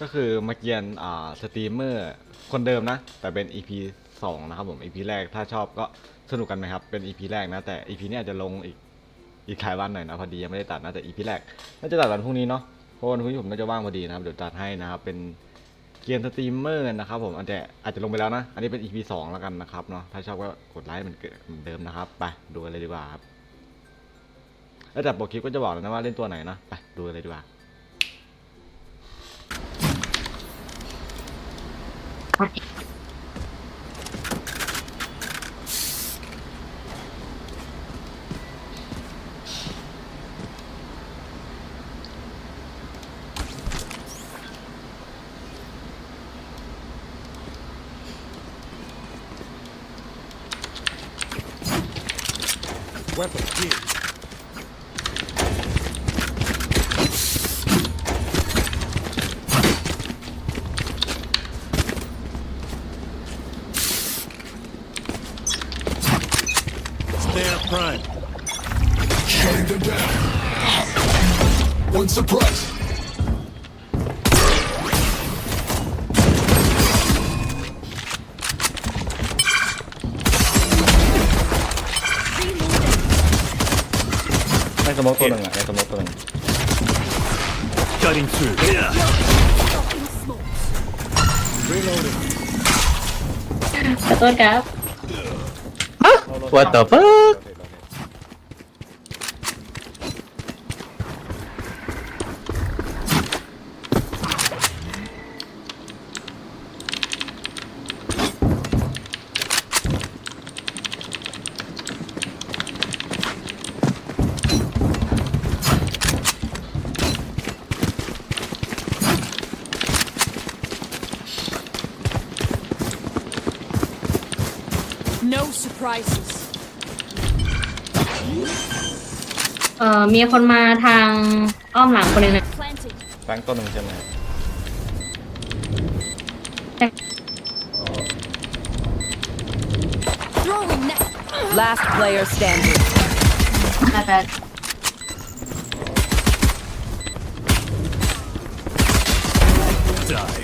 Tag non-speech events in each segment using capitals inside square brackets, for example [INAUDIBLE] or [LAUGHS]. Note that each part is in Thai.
ก็คือมาเกียนอ่าสตรีมเมอร์คนเดิมนะ แต่เป็น EP 2 นะครับผม EP แรกถ้าชอบก็สนุกกันไหมครับ เป็น EP แรกนะ แต่ EP นี้ยจจะลงอีกอีกหลายวันหน่อยนะ พอดียังไม่ได้ตัดนะแต่ EP แรกน่าจะตัดวันพรุ่งนี้เนาะเพราะวันพรุ่งนี้ผมน่าจะว่างพอดีนะครับเดี๋ยวตัดให้นะครับเป็นเกียนสตรีมเมอร์นะครับผมอาจจะอาจจะลงไปแล้วนะ อันนี้เป็น EP 2 แล้วกันนะครับเนาะถ้าชอบก็กดไลค์เหมือนเหมือนเดิมนะครับไปดูกันเลยดีกว่าครับแล้วแต่โปรคลิปก็จะบอกแล้วนะว่าเล่นตัวไหนนะไปดูกันเลยดีกว่า Weapon here. Snare prime. Shutting them down. One surprise. ในสโมกตัวหนึ่งอะในสโมกตัวหนึ่ง Cutting through. Reloading. ขอโทษครับ What the fuck เอ่อมีคนมาทางอ้อมหลังคนหนึงนะแบงค์ตัวหนึ่งใช่ไหม Last player standing. น่าจะ Die.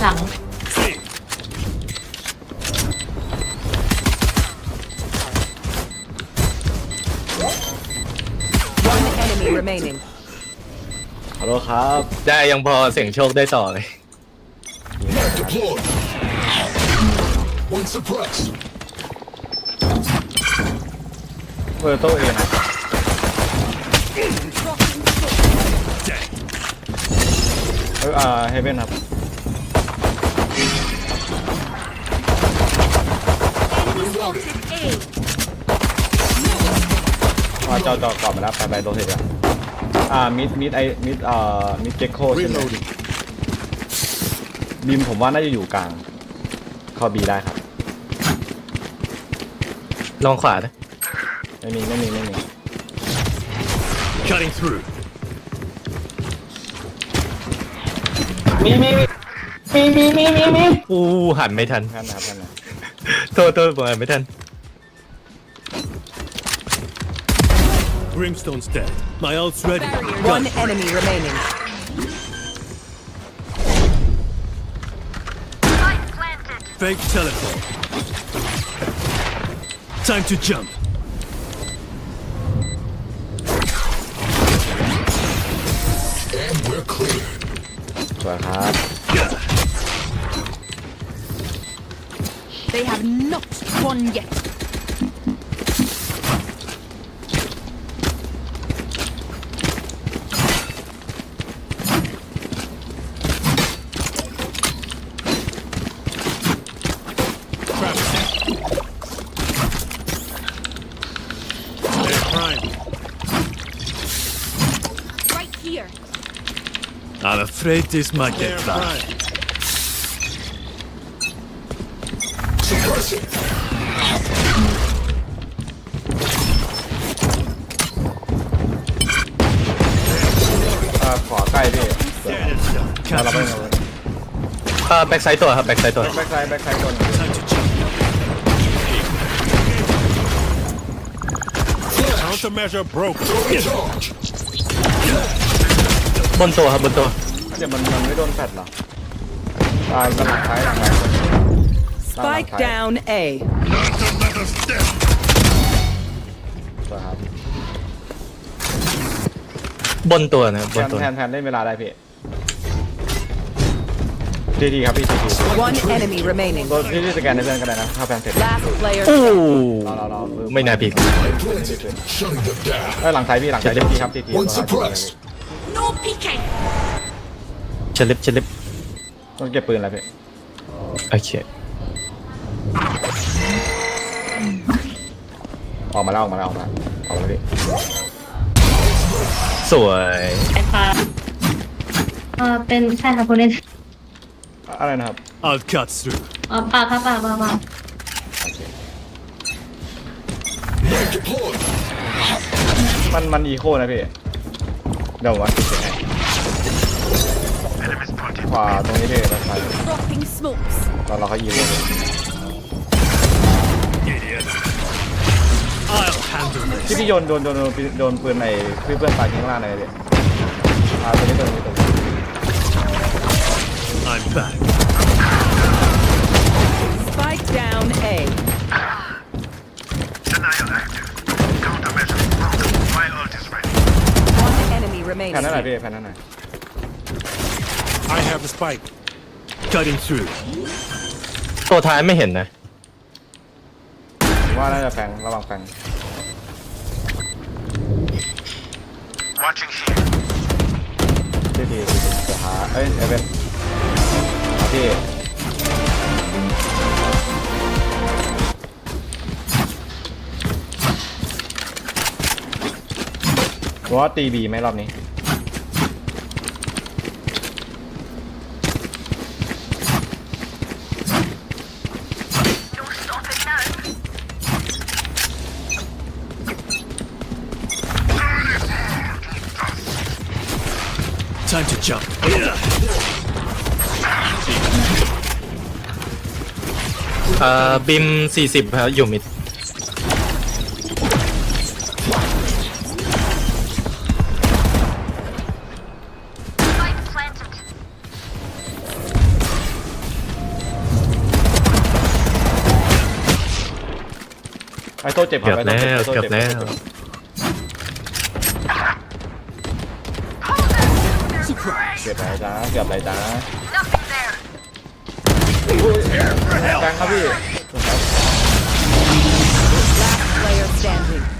หลัง remaining. ขอโทษครับ ได้ยังพอเสียงโชคได้ต่อเลย Net deployed. One suppressed. เวอร์โตเองนะ Dead. เอออ่าเฮเว่นครับ Reloading. อ่าจอจอกรอบมาแล้วไปไปโดนเสร็จแล้วอ่ามิดมิดไอมิดอ่ามิดเจคโคใช่ไหม Reloading. บีมผมว่าน่าจะอยู่กลางเข้าบีได้ครับ ลองขวานะไม่มีไม่มีไม่มี Cutting through. อู้หันไม่ทัน ท่านนะครับท่านนะโทษโทษผมหันไม่ทัน Brimstone's dead. My ult's ready. Barrier One enemy remaining. Fake teleport. Time to jump. And we're clear. Perhaps. They have not won yet. I'm afraid this might get bad. Suppressing. อ่าขวาใกล้พี่สวย Dead and done. ครับเรา Cut ไม่ through. เอา เอ่อแบ็กไซต์ตัวครับแบ็กไซต์ตัว แบ็คไซด์แบ็คไซด์ตัวหนึง Time to jump. Countermeasure broken. Charge. บนตัวครับบนตัวเดี๋ยวมันมันไม่โดนแฟดเหรอตายกำลังซ้ายหลังไหน Spike Okay. down A. Not another step. สวยครับบนตัวนะครับแพบนนตัวแพนแพนเล่นเวลาได้พี่ทีทีครับพี่ทีที One enemy remaining. ตัวที่ที่สแกนในเพื่อนก็ได้นะถ้าแพนเสร็จ Last player โอ้ standing. รอรอรอปึ๊บไม่น่าผิด I planted. Shutting them down. เอ้ยหลังซ้ายพี่หลังซ้ายทีทีครับทีที One suppressed. No peeking. เฉลิบเฉลิบต้องเก็บปืนอะไรพี่โอเคออกมาแล้วออกมาแล้วออกมาแล้วออกมาแล้วพี่สวยไอ้ฟ้าเออเป็นใช่ค่ะคุณเล่นอะไรนะครับ I'll cut through. เออปากค่ะปากปากปาก Knife deployed. มันมันอีโคนะพี่ เดี๋ยววัดเสียงให้ขวาตรงนี้พี่ด้านซ้าย Dropping smokes. ตอนเราเขายิงเลย Idiot. I'll handle ที่ this. พี่โยนโดนโดนโดนโดนปืนในเพื่อนตายข้างล่างเลยพี่อ่าตัวนี้ตัวนี้ตัวนี้ I'm back. Spike down A. One enemy แพน remaining. นั่นไหนพี่แพนนั่นไหน I have the spike. Cutting through. ตัวท้ายไม่เห็นนะ ผมว่าน่าจะแฟงระวังแฟงที่ทีเดี๋ยวหาเอ้ยเอเวนหาพี่ ผมว่าตีบีไหมรอบนี้ Time to jump. เอ่อบิม40ครับอยู่มิด ไอ้โต้เจ็บคเกืรัอบบไอ้โต้แล้วเจ็บไอ้โต้เกือบเจ็บแล้ว เกือบอะไรจ้าเกือบอะไรจ้าแฟงครับพี่ Player standing.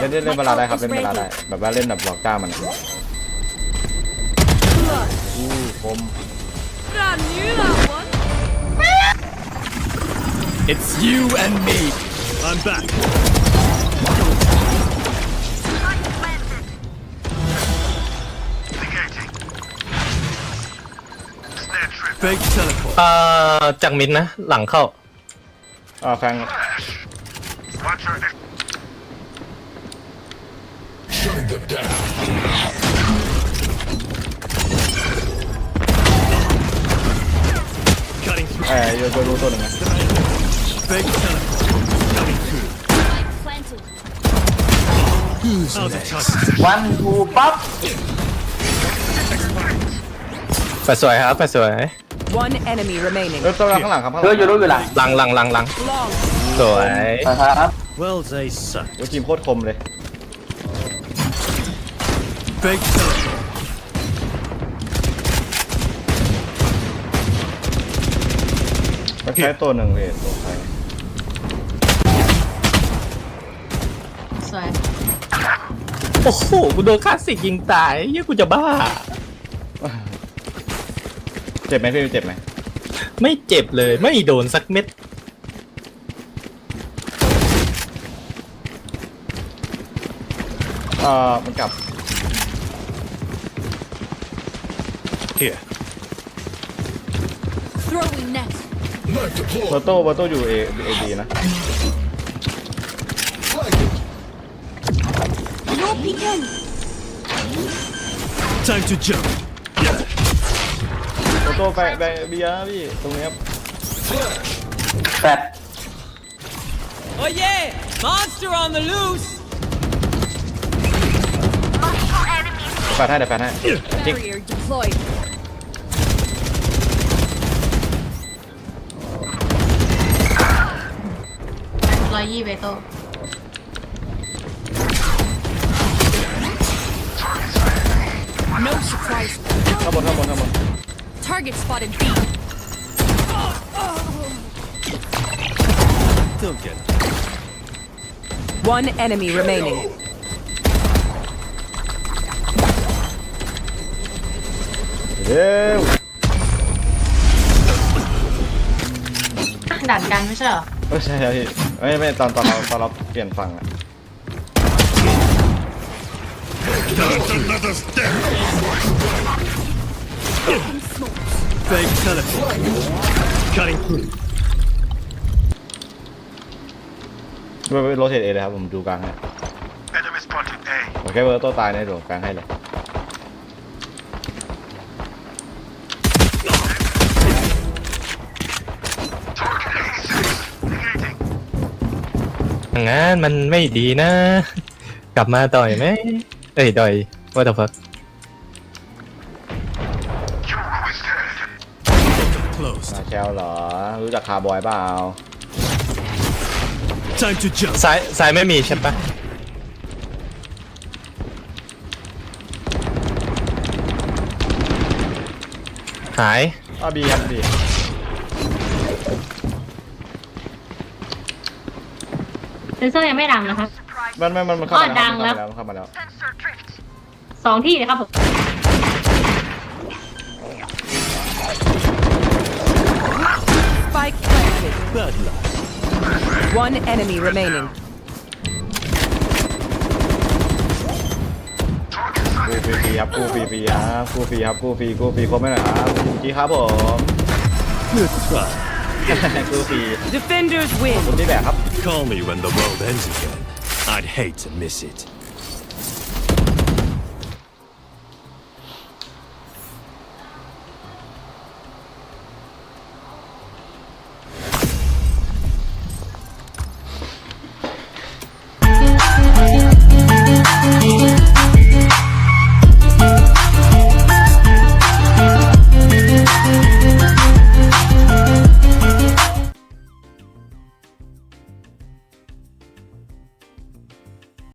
เล่นเล่นเล่นเวลาได้ครับเล่นเวลาได้แบบว่าเล่นแบบหลอกจ้ามันอู้คม I knew that one. It's you and me. I'm back. Fake teleport. เอ่อจากมิดนะ หลังเข้า อ่าแฟง Shutting them down. Cutting through. เอ้ยโยนโยนรู้ตัวหนึ่งนะ Fake teleport. Cutting through. Planted. Out of touch. แปดสวยครับแปดสวย One enemy remaining. เออตัวข้างหลังครับข้างหลังหลังหลังหลังหลัง Long. สวย Well, they suck. โอ้ยทีมโคตรคมเลย Fake teleport. มันแค่ตัวหนึ่งเลยตัวใครสวยโอ้โห กูโดนคลาสสิกยิงตายเหี้ยกูจะบ้า เจ็บไหมพี่เจ็บไหมไม่เจ็บเลย ไม่โดนสักเม็ด เอ่อมันกลับ Here. Throwing net. Knife เบอ deployed. ร์โต้เบอร์โต้อยู่เอเอดีนะ Flanking. No peeking. Time to jump. Yeah. โต้ไปไปเบียร์นะพี่ตรงนี้ครับแปด Oh yeah! Monster on the loose! แปดให้เดี๋ยวแปดให้จริง Barrier deployed. ร้อยยี่เบโต No surprise. ข้างบนข้างบนข้างบน Target spotted B. Don't get One enemy remaining. เร็วด่านกันไม่ใช่เหรอ ไม่ใช่ครับพี่ ไม่ไม่ตอนตอนเราตอนเราเปลี่ยนฝั่งอะ That's another step. fake teleport. Cutting through. ไม่ไม่โรเทตเอเลยครับผมดูกลางให้ Enemy spotted A. ผมแค่เบอร์โต้ตายในโดดกลางให้เลย งั้นมันไม่ดีนะ กลับมาต่อยไหมเอ้ยต่อย what the fuck Closed. มาแชลเหรอ รู้จักคาร์บอยเปล่า Time to jump. ซ้ายซ้ายไม่มีใช่ปะหายอะบีครับบี เซนเซอร์ยังไม่ดังนะคะ มันมันมันมันเข้ามาอ๋อดังแล้แล้ววมันเข้ามาแล้วสองที่เลยครับผม Spike planted. Bad luck. One enemy remaining. กูฟรีๆครับกูฟรีๆครับกูฟรีครับกูฟรีกูฟรีครบไหมหน่อยครับจีครับผม Good try. [LAUGHS] กูฟรี Defenders win. คุณที่แบกครับ Call me when the world ends again. I'd hate to miss it.